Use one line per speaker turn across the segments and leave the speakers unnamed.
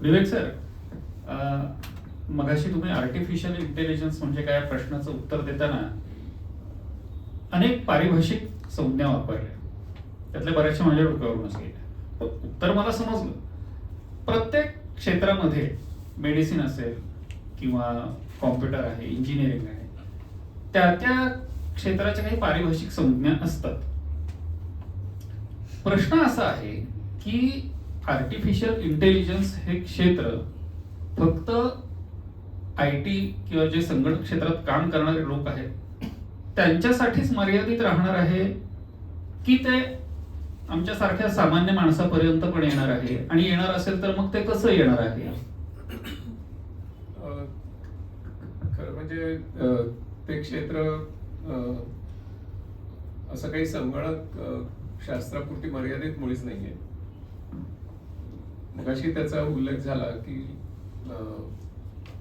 विवेक sir मगाशी तुम्ही artificial intelligence म्हणजे काय प्रश्नाचं उत्तर देताना अनेक पारिभाषिक संज्ञा वापरल्या. त्यातल्या बऱ्याचशा माझ्या डोक्यावरूनच गेल्या उत्तर मला समजलं. प्रत्येक क्षेत्रामध्ये मेडिसिन असेल किंवा कॉम्प्युटर आहे इंजिनिअरिंग आहे त्या त्या क्षेत्राच्या काही पारिभाषिक संज्ञा असतात. प्रश्न असा आहे की आर्टिफिशियल इंटेलिजन्स हे क्षेत्र फक्त आय टी किंवा जे संगणक क्षेत्रात काम करणारे लोक आहेत त्यांच्यासाठीच मर्यादित राहणार आहे की ते आमच्यासारख्या सामान्य माणसापर्यंत पण येणार आहे? आणि येणार असेल तर मग ते कसं येणार आहे?
खरं म्हणजे ते क्षेत्र असं काही संगणक शास्त्रापुरती मर्यादित मुळीच नाहीये. मगाशी त्याचा उल्लेख झाला की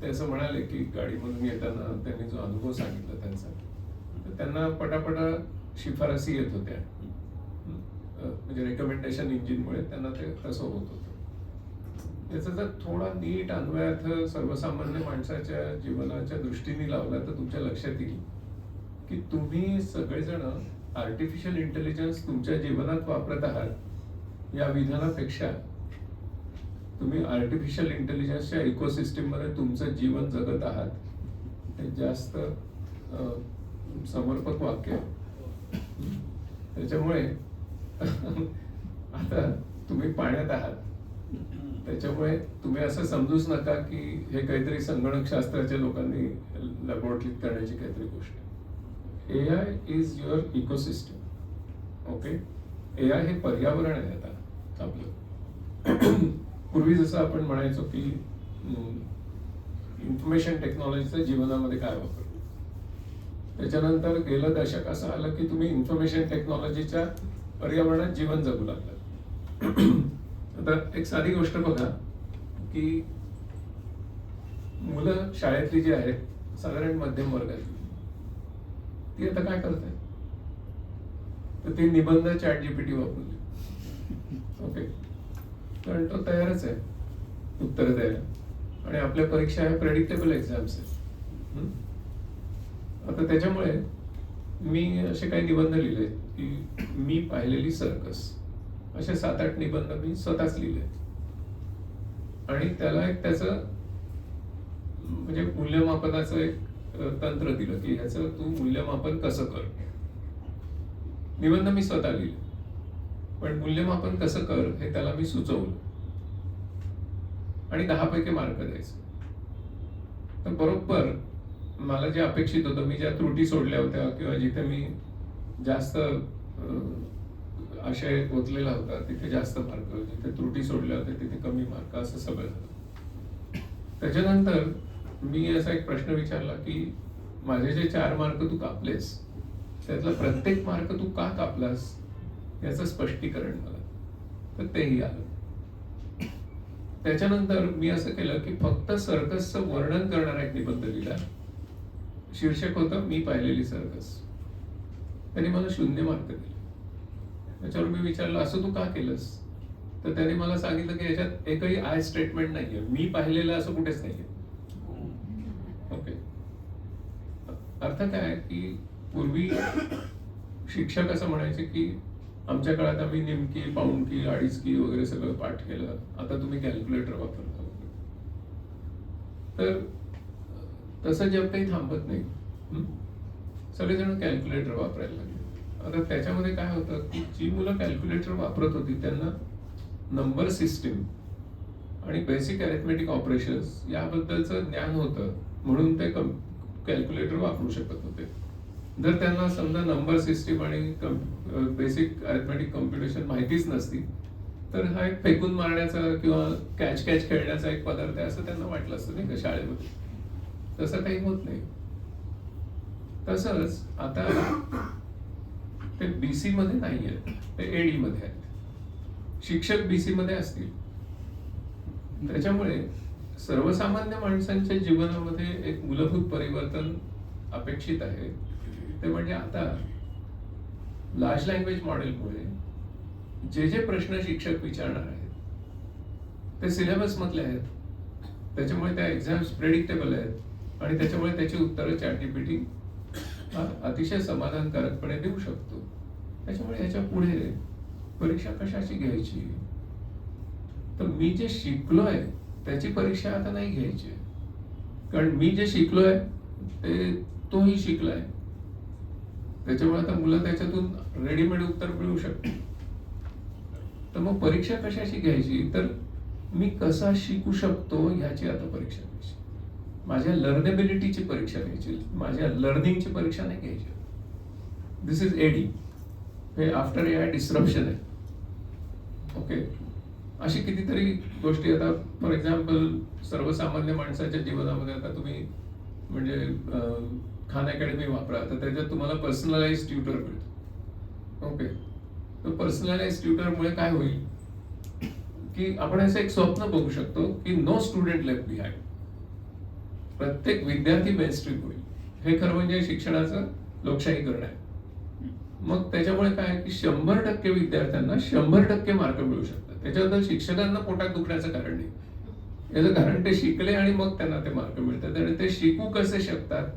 ते असं म्हणाले की गाडीमधून येताना त्यांनी जो अनुभव सांगितला त्यांचा तर त्यांना पटापटा शिफारसी येत होत्या. म्हणजे रेकमेंडेशन इंजिनमुळे त्यांना ते तसं होत होतं. त्याचा जर थोडा नीट अन्वयार्थ सर्वसामान्य माणसाच्या जीवनाच्या दृष्टीने लावला तर तुमच्या लक्षात येईल की तुम्ही सगळेजण आर्टिफिशियल इंटेलिजन्स तुमच्या जीवनात वापरत आहात या विधानापेक्षा तुम्ही आर्टिफिशियल इंटेलिजन्सच्या इकोसिस्टीममध्ये तुमचं जीवन जगत आहात. हे जास्त समर्पक वाक्य आहे. त्याच्यामुळे आता तुम्ही पाण्यात आहात. त्याच्यामुळे तुम्ही असं समजूच नका की हे काहीतरी संगणकशास्त्राच्या लोकांनी लॅबोरेटरीत करण्याची काहीतरी गोष्ट आहे. A I is your ecosystem okay A I हे पर्यावरण आहे आता आपलं. पूर्वी जसं आपण म्हणायचो की इन्फॉर्मेशन टेक्नॉलॉजीचा जीवनामध्ये काय वापर? त्याच्यानंतर गेलं दशक असं आलं की तुम्ही इन्फॉर्मेशन टेक्नॉलॉजीच्या पर्यावरणात जीवन जगू लागलं आता एक साधी गोष्ट बघा की मुलं शाळेतली जी आहेत साधारण मध्यम वर्गातली ती आता काय करत तर ती निबंध चॅट जीपीटी वापरली. ओके? कारण तो तयारच आहे. उत्तर द्यायला. आणि आपल्या परीक्षा ह्या प्रेडिक्टेबल एक्झाम्स आहेत. हम्म? आता त्याच्यामुळे मी असे काही निबंध लिहिले की मी पाहिलेली सर्कस असे सात आठ निबंध मी स्वतःच लिहिले आणि त्याला एक त्याचं म्हणजे मूल्यमापनाचं एक तंत्र दिलं की ह्याचं तू मूल्यमापन कसं कर. निबंध मी स्वतः लिहिले. पण मूल्यमापन कसं कर हे त्याला मी सुचवलं. आणि दहा पैकी मार्क द्यायचे. तर बरोबर मला जे अपेक्षित होतं मी ज्या त्रुटी सोडल्या होत्या किंवा जिथे मी जास्त आशय पोचलेला होता तिथे जास्त मार्क जिथे त्रुटी सोडल्या होत्या तिथे कमी मार्क असं सगळं झालं. त्याच्यानंतर मी असा एक प्रश्न विचारला की माझे जे चार मार्क तू कापलेस त्यातला प्रत्येक मार्क तू का कापलास? याचं स्पष्टीकरण मला तर तेही आलं. त्याच्यानंतर मी असं केलं की फक्त सर्कसचं वर्णन करणारा एक निबंध लिहिला. शीर्षक होतं मी पाहिलेली सर्कस. त्यांनी मला शून्य मार्क दिले. त्याच्यावर मी विचारलं असं तू का केलंस? तर त्याने मला सांगितलं की याच्यात एकही आय स्टेटमेंट नाहीये. मी पाहिलेलं असं कुठेच नाहीये. ओके. अर्थ काय? की पूर्वी शिक्षक असं म्हणायचे की आमच्या काळात आम्ही नेमकी पाऊण की अडीच की वगैरे सगळं पाठ केलं. आता तुम्ही कॅल्क्युलेटर वापरता तर तसं जग काही थांबत नाही. सगळेजण कॅल्क्युलेटर वापरायला लागले. आता त्याच्यामध्ये काय होतं की जी मुलं कॅल्क्युलेटर वापरत होती त्यांना नंबर सिस्टीम आणि बेसिक अरेथमेटिक ऑपरेशन्स याबद्दलचं ज्ञान होतं म्हणून ते कॅल्क्युलेटर वापरू शकत होते. जर त्यांना समजा नंबर सिस्टीम आणि बेसिक अरिथमेटिक कॉम्प्युटेशन माहितीच नसती तर हा एक फेकून मारण्याचा किंवा कॅच कॅच खेळण्याचा एक पदार्थ आहे असं त्यांना वाटलं असतं नाही का शाळेमध्ये. तसं काही होत नाही. तसंच आता ते बीसी मध्ये नाही आहेत ते एडी मध्ये आहेत. शिक्षक बीसी मध्ये असतील. त्याच्यामुळे सर्वसामान्य माणसांच्या जीवनामध्ये एक मूलभूत परिवर्तन अपेक्षित आहे. ते म्हणजे आता लार्ज लँग्वेज मॉडेलमुळे जे जे प्रश्न शिक्षक विचारणार आहेत ते सिलेबसमधले आहेत त्याच्यामुळे त्या एक्झाम्स प्रेडिक्टेबल आहेत आणि त्याच्यामुळे त्याची उत्तरं चॅटीपीटी अतिशय समाधानकारकपणे देऊ शकतो. त्याच्यामुळे ह्याच्या पुढे परीक्षा कशाची घ्यायची? तर मी जे शिकलोय त्याची परीक्षा आता नाही घ्यायची. कारण मी जे शिकलोय ते तोही शिकलाय. त्याच्यामुळे आता मुलं त्याच्यातून रेडीमेड उत्तर मिळू शकते तर मग परीक्षा कशाची घ्यायची? तर मी कसा शिकू शकतो ह्याची आता परीक्षा घ्यायची. माझ्या लर्नेबिलिटीची परीक्षा घ्यायची. माझ्या लर्निंगची परीक्षा नाही घ्यायची. दिस इज एडी हे आफ्टर ए आय डिस्ट्रप्शन आहे. ओके अशी कितीतरी गोष्टी आता फॉर एक्झाम्पल सर्वसामान्य माणसाच्या जीवनामध्ये आता तुम्ही म्हणजे खान अकॅडमी वापरा. तर त्याच्यात तुम्हाला पर्सनलाइज ट्युटर मिळतो. ओके तर पर्सनलाइज ट्युटरमुळे काय होईल? की आपण असं एक स्वप्न बघू शकतो की नो स्टुडंट लेफ्ट बिहाइंड प्रत्येक विद्यार्थी मेनस्ट्रीम होईल. हे खरं म्हणजे शिक्षणाचं लोकशाहीकरण आहे. मग त्याच्यामुळे काय आहे की शंभर टक्के विद्यार्थ्यांना शंभर टक्के मार्क मिळू शकतात. त्याच्याबद्दल शिक्षकांना पोटात दुखण्याचं कारण नाही. याचं कारण ते शिकले आणि मग त्यांना ते मार्क मिळतात. आणि ते शिकू कसे शकतात?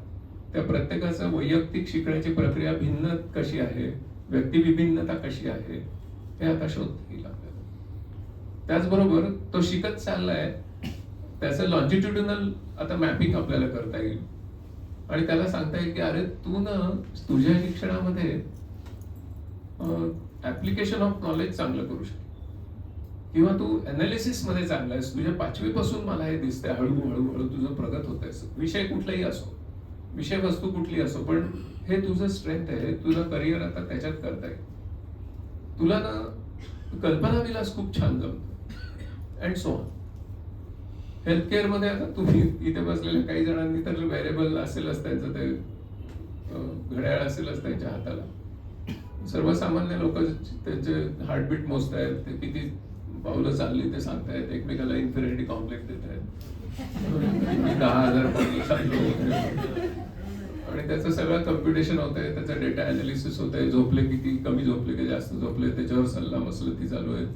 त्या प्रत्येकाचं वैयक्तिक शिकण्याची प्रक्रिया भिन्न कशी आहे? व्यक्तिविभिन्नता कशी आहे? हे आता शोध येईल आपल्याला. त्याचबरोबर तो शिकत चाललाय त्याचं लॉन्जिट्युडनल आता मॅपिंग आपल्याला करता येईल. आणि त्याला सांगता येईल की अरे तू ना तुझ्या शिक्षणामध्ये ऍप्लिकेशन ऑफ नॉलेज चांगलं करू शकतो. किंवा तू अनालिसिसमध्ये चांगला आहेस. तुझ्या पाचवीपासून मला हे दिसतंय. हळूहळू हळू तुझं प्रगत होत आहे विषय कुठलाही असो. विषय वस्तू कुठली असो पण हे तुझं स्ट्रेंथ आहे तुझं करिअर आता त्याच्यात करता येईल तुला ना कल्पना विलास खूप छान जमतो. अँड सो ऑन हेल्थ केअरमध्ये आता तुम्ही इथे बसलेल्या काही जणांनी तर वेरेबल असेलच त्यांचं ते घड्याळ असेलच त्यांच्या हाताला. सर्वसामान्य लोक त्यांचे हार्टबीट मोजतायत ते किती पावलं चालली ते सांगतायत एकमेकाला इन्फिनिटी कॉम्प्लेक्स देत आहेत दहा हजार पावलं चाललो. आणि त्याचं सगळं कम्प्युटेशन होत आहे त्याचं डेटा अनालिसिस होत आहे झोपले किती? कमी झोपले की जास्त झोपले? त्याच्यावर सल्ला मसलती चालू आहेत.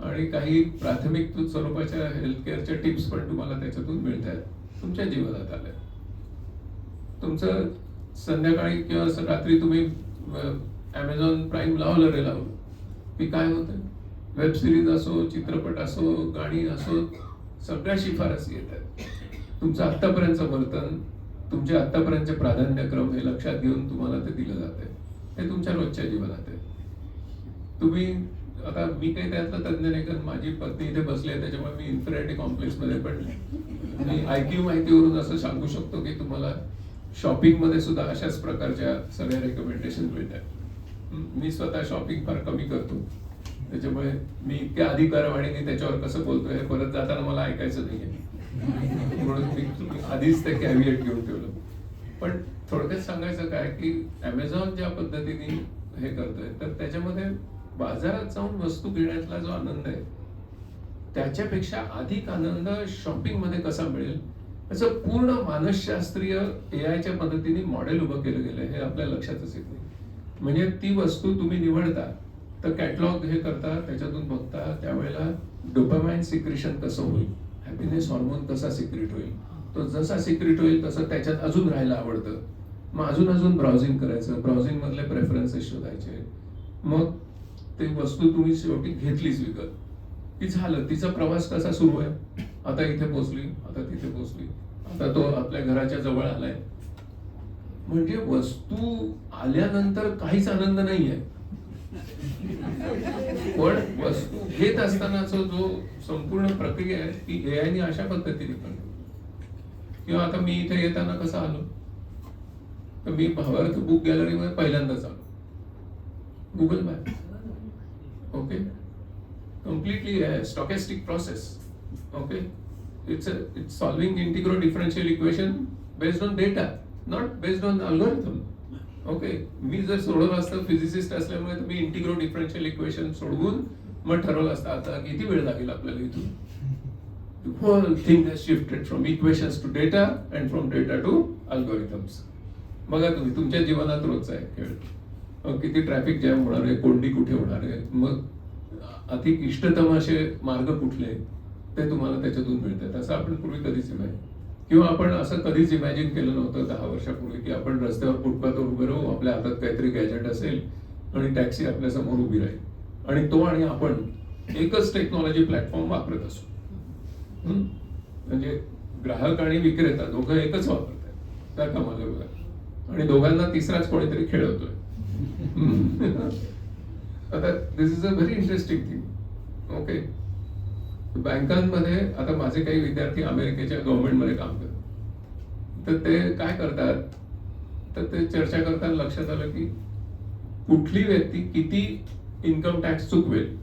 आणि काही प्राथमिक स्वरूपाच्या हेल्थ केअरच्या टिप्स पण तुम्हाला त्याच्यातून मिळत आहेत तुमच्या जीवनात आल्या. तुमचं संध्याकाळी किंवा रात्री तुम्ही ॲमेझॉन प्राईम लावलं रे लावलं की काय होतं वेब सिरीज असो चित्रपट असो गाणी असो सगळ्या शिफारसी येत आहेत तुमचं आत्तापर्यंतचं वर्तन तुमचे आत्तापर्यंतचे प्राधान्यक्रम हे लक्षात घेऊन तुम्हाला ते दिलं जाते हे तुमच्या रोजच्या जीवनात आहे. तुम्ही आता मी काही त्यातला तज्ञ नाही कारण माझी पत्नी इथे बसली आहे त्याच्यामुळे मी इन्फिनिटी कॉम्प्लेक्समध्ये पण मी आयक्यू माहितीवरून असं सांगू शकतो की तुम्हाला शॉपिंगमध्ये सुद्धा अशाच प्रकारच्या सगळ्या रेकमेंडेशन मिळतात. मी स्वतः शॉपिंग फार कमी करतो. त्याच्यामुळे मी इतक्या अधिकारवाणीने त्याच्यावर कसं बोलतोय हे परत जाताना मला ऐकायचं नाहीये. म्हणून मी आधीच ते कॅव्हिएट घेऊन ठेवलं. पण थोडक्यात सांगायचं काय की अमेझॉन ज्या पद्धतीने हे करतोय तर त्याच्यामध्ये बाजारात जाऊन वस्तू घेण्यातला जो आनंद आहे त्याच्यापेक्षा अधिक आनंद शॉपिंगमध्ये कसा मिळेल? याचं पूर्ण मानसशास्त्रीय ए आयच्या पद्धतीने मॉडेल उभं केलं गेलं हे आपल्या लक्षातच येत नाही. म्हणजे ती वस्तू तुम्ही निवडता तर कॅटलॉग हे करता त्याच्यातून बघता त्यावेळेला डोपामाइन सिक्रेशन कसं होईल? हॅपीनेस हॉर्मोन कसा सिक्रेट होईल. तो जसा सिक्रेट होईल तसं त्याच्यात अजून राहायला आवडतं. मग अजून अजून ब्राउझिंग करायचं. ब्राउझिंग मधले प्रेफरन्सेस शोधायचे. मग ते वस्तू तुम्ही शेवटी घेतलीच विकत. की झालं. तिचा प्रवास कसा सुरू आहे? आता इथे पोहोचली आता तिथे पोहोचली आता तो आपल्या घराच्या जवळ आलाय. म्हणजे वस्तू आल्यानंतर काहीच आनंद नाहीये. पण वस्तू घेत असतानाचा जो संपूर्ण प्रक्रिया आहे ती एआयने अशा पद्धतीने पण किंवा आता मी इथे येताना कसं आलो? तर मी भावार्थ बुक गॅलरीमध्ये पहिल्यांदाच आलो. Google map okay completely stochastic process okay it's it's solving integro differential equation based on data not based on algorithm okay मी जर सोडवलं असतं फिजिसिस्ट असल्यामुळे तुम्ही मी इंटिग्रो डिफरन्शियल इक्वेशन सोडवून मग ठरवलं असतं. आता किती वेळ लागेल आपल्याला इथून? Whole thing shifted from equations to data and from data to algorithms बघा तुम्ही तुमच्या जीवनात रोजचा आहे खेळ. किती ट्रॅफिक जॅम होणार आहे कोंडी कुठे होणार आहे? मग अधिक इष्टतम असे मार्ग कुठले? ते तुम्हाला त्याच्यातून मिळतात. असं आपण पूर्वी कधीच नाही. किंवा आपण असं कधीच इमॅजिन केलं नव्हतं दहा वर्षापूर्वी की आपण रस्त्यावर फुटपाथवर उभे राहू आपल्या हातात काहीतरी गॅजेट असेल आणि टॅक्सी आपल्यासमोर उभी राहील. आणि तो आणि आपण एकच टेक्नॉलॉजी प्लॅटफॉर्म वापरत असू? म्हणजे ग्राहक आणि विक्रेता दोघं एकच वापरतात त्या कामाला बघा आणि दोघांना तिसराच कोणीतरी खेळवतोय. आता this is a very interesting thing okay बँकांमध्ये आता माझे काही विद्यार्थी अमेरिकेच्या गव्हर्नमेंटमध्ये काम करतात. तर ते काय करतात? तर ते चर्चा करताना लक्षात आलं की कुठली व्यक्ती किती इन्कम टॅक्स चुकवेल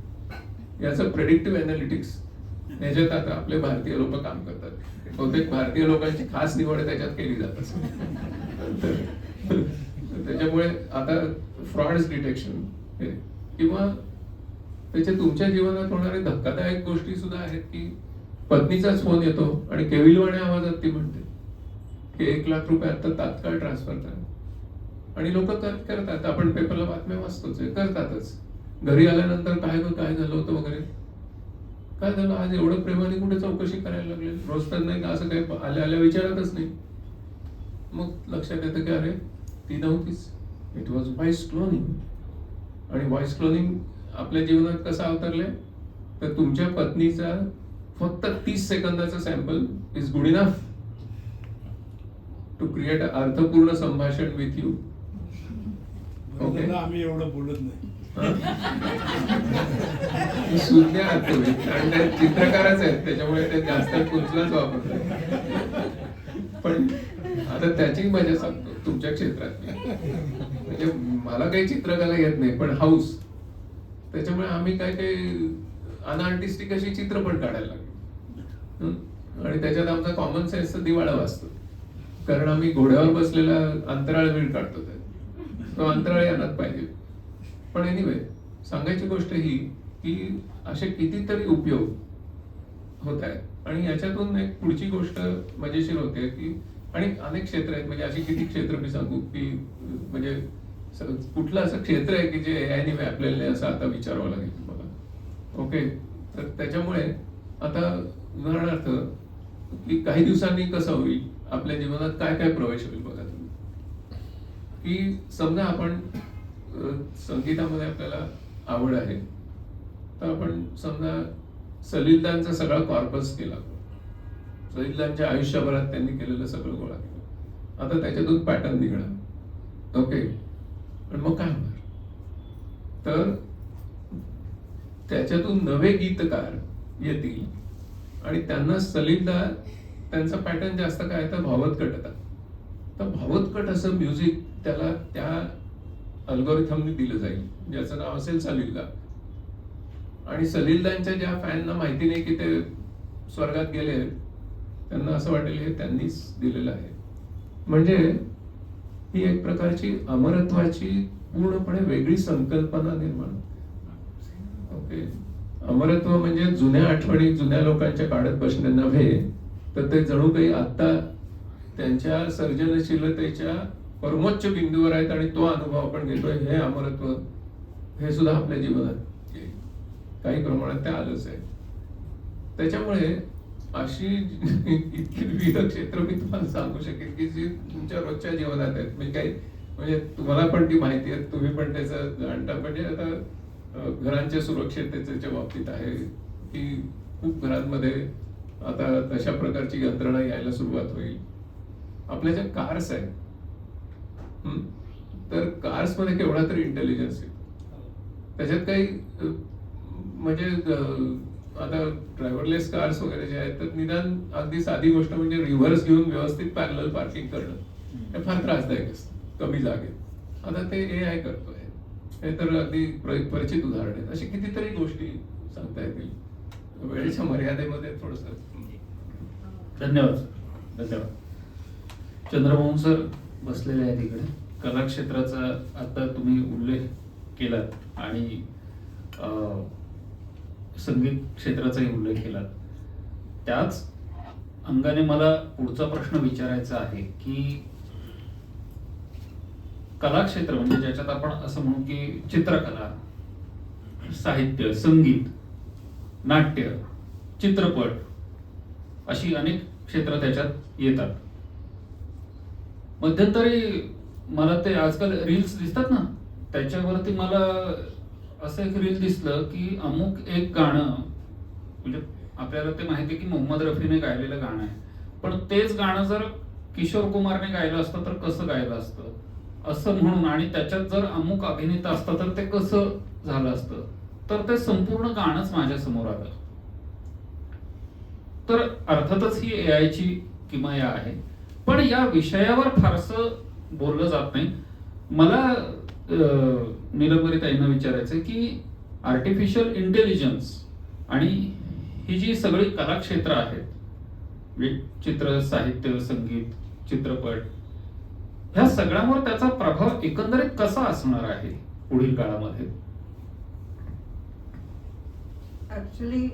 याचं प्रेडिक्टिव्ह अनालिटिक्स ह्याच्यात आता आपले भारतीय लोक काम करतात. बहुतेक भारतीय लोकांची खास निवड त्याच्यात केली जात. त्याच्यामुळे आता फ्रॉड्स डिटेक्शन हे किंवा त्याच्या तुमच्या जीवनात होणारे धक्कादायक गोष्टी सुद्धा आहेत की पत्नीचाच फोन येतो आणि केविलवाण्या आवाजात ती म्हणते की एक लाख रुपये आता तात्काळ ट्रान्सफर करा. आणि लोक करतात. आपण पेपरला बातम्या वाचतोच करतातच. घरी आल्यानंतर काय गं, काय झालं होतं वगैरे? काय झालं? आज एवढं प्रेमाने कुठे चौकशी करायला लागले? रोज तर नाही का असं काही आल्या आल्या विचारतच नाही. मग लक्षात येतं की अरे ती नव्हतीच. इट वॉज व्हॉइस क्लोनिंग आणि व्हॉइस क्लोनिंग आपल्या जीवनात कसं अवतरलंय? तर तुमच्या पत्नीचा फक्त तीस सेकंदाचा sample is good enough to create अर्थपूर्ण संभाषण विथ यू ओके
आम्ही एवढं बोलत नाही.
शून्य आहात तुम्ही कारण ते चित्रकारच आहेत त्याच्यामुळे ते जास्त कुंचलाच वापरतात. पण आता त्याची मजा सांगतो तुमच्या क्षेत्रात म्हणजे मला काही चित्रकला येत नाही पण हाऊस त्याच्यामुळे आम्ही काय काही अनआर्टिस्टिक अशी चित्र पण काढायला लागलो. आणि त्याच्यात आमचा कॉमन सेन्सचा दिवाळा वाचतो. कारण आम्ही घोड्यावर बसलेला अंतराळ वेळ काढतो तो अंतराळ यानात पाहिजे. पण एनिवे सांगायची गोष्ट ही की असे कितीतरी उपयोग होत आहेत. आणि याच्यातून एक पुढची गोष्ट मजेशीर होते की आणि अनेक क्षेत्र आहेत. म्हणजे अशी किती क्षेत्र मी सांगू की म्हणजे कुठलं असं क्षेत्र आहे की जे एआयने व्यापलेलं आहे असं आता विचारावं लागेल तुम्हाला? ओके तर त्याच्यामुळे आता उदाहरणार्थ की काही दिवसांनी कसं होईल? आपल्या जीवनात काय काय प्रवेश होईल बघा तुम्ही. की समजा आपण संगीतामध्ये आपल्याला आवड आहे तर आपण समजा सलीलदांचा सगळा कॉर्पस केला. सलीलदांच्या आयुष्यभरात त्यांनी केलेलं सगळं गोळा केलं. आता त्याच्यातून पॅटर्न निघणार. ओके पण मग काय होणार? तर त्याच्यातून नवे गीतकार येतील आणि त्यांना सलीलदा त्यांचा पॅटर्न जास्त काय तर भावतकट तर भावतकट असं म्युझिक त्याला त्या अल्गोरिथमने दिलं जाईल. ज्याचं नाव असेल सलीलदा. आणि सलीलदांच्या ज्या फॅनना माहिती नाही की ते स्वर्गात गेले त्यांना असं वाटेल हे त्यांनीच दिलेलं आहे. म्हणजे ही एक प्रकारची अमरत्वाची पूर्णपणे वेगळी संकल्पना निर्माण ओके. अमरत्व म्हणजे जुन्या आठवणी जुन्या लोकांच्या काढत बसणे नव्हे तर ते जणू काही आता त्यांच्या सर्जनशीलतेच्या परमोच्च बिंदूवर आहेत आणि तो अनुभव आपण घेतोय हे अमरत्व हे सुद्धा आपल्या जीवनात. काही प्रमाणात ते आलंच आहे. त्याच्यामुळे अशी इतकी विविध क्षेत्र मी तुम्हाला सांगू शकेन की जी तुमच्या रोजच्या जीवनात आहेत. म्हणजे काही म्हणजे तुम्हाला पण ती माहिती आहे तुम्ही पण त्याचं जाणता. म्हणजे आता घरांच्या सुरक्षिततेच्या बाबतीत आहे की खूप घरांमध्ये आता तशा प्रकारची यंत्रणा यायला सुरुवात होईल. आपल्या ज्या कार्स आहेत तर कार्समध्ये केवढा तरी इंटेलिजन्स आहे. त्याच्यात काही म्हणजे आता ड्रायव्हरलेस कार्स वगैरे जे आहेत तर निदान अगदी साधी गोष्ट म्हणजे रिव्हर्स घेऊन व्यवस्थित पॅरल पार्किंग करणं हे फार त्रासदायक असतं कमी जागेत. आता ते ए आय करतोय. हे तर अगदी परिचित उदाहरण आहेत. अशी कितीतरी गोष्टी सांगता येतील. वेळेच्या मर्यादेमध्ये थोडस.
धन्यवाद सर. धन्यवाद. चंद्रमोहन सर बसलेले आहेत इकडे. कलाक्षेत्राचा आता तुम्ही उल्लेख केलात आणि संगीत क्षेत्राचाही उल्लेख केला. त्याच अंगाने मला पुढचा प्रश्न विचारायचा आहे की कला क्षेत्र म्हणजे ज्याच्यात आपण असं म्हणू की चित्रकला साहित्य संगीत नाट्य चित्रपट अशी अनेक क्षेत्र त्याच्यात येतात. मध्यंतरी मला ते आजकाल रील्स दिसतात ना त्याच्यावरती मला असं एक रील दिसलं की अमुक एक गाणं म्हणजे आपल्याला ते माहिती आहे की मोहम्मद रफीने गायलेलं गाणं आहे. पण तेच गाणं जर किशोर कुमारने गायलं असतं तर कसं गायलं असतं? असं म्हणून आणि त्याच्यात जर अमुक अभिनेता असता तर ते कसं झालं असतं? तर ते संपूर्ण गाणंच माझ्यासमोर आलं. तर अर्थातच ही ए आयची किमया आहे. पण या विषयावर फारसं बोललं जात नाही. मला निलंबरी ताईंना विचारायचं की आर्टिफिशियल इंटेलिजन्स आणि ही जी सगळी कलाक्षेत्र आहेत चित्र साहित्य संगीत चित्रपट ह्या सगळ्यावर त्याचा प्रभाव एकंदरीत कसा असणार आहे पुढील काळामध्ये?
ऍक्च्युली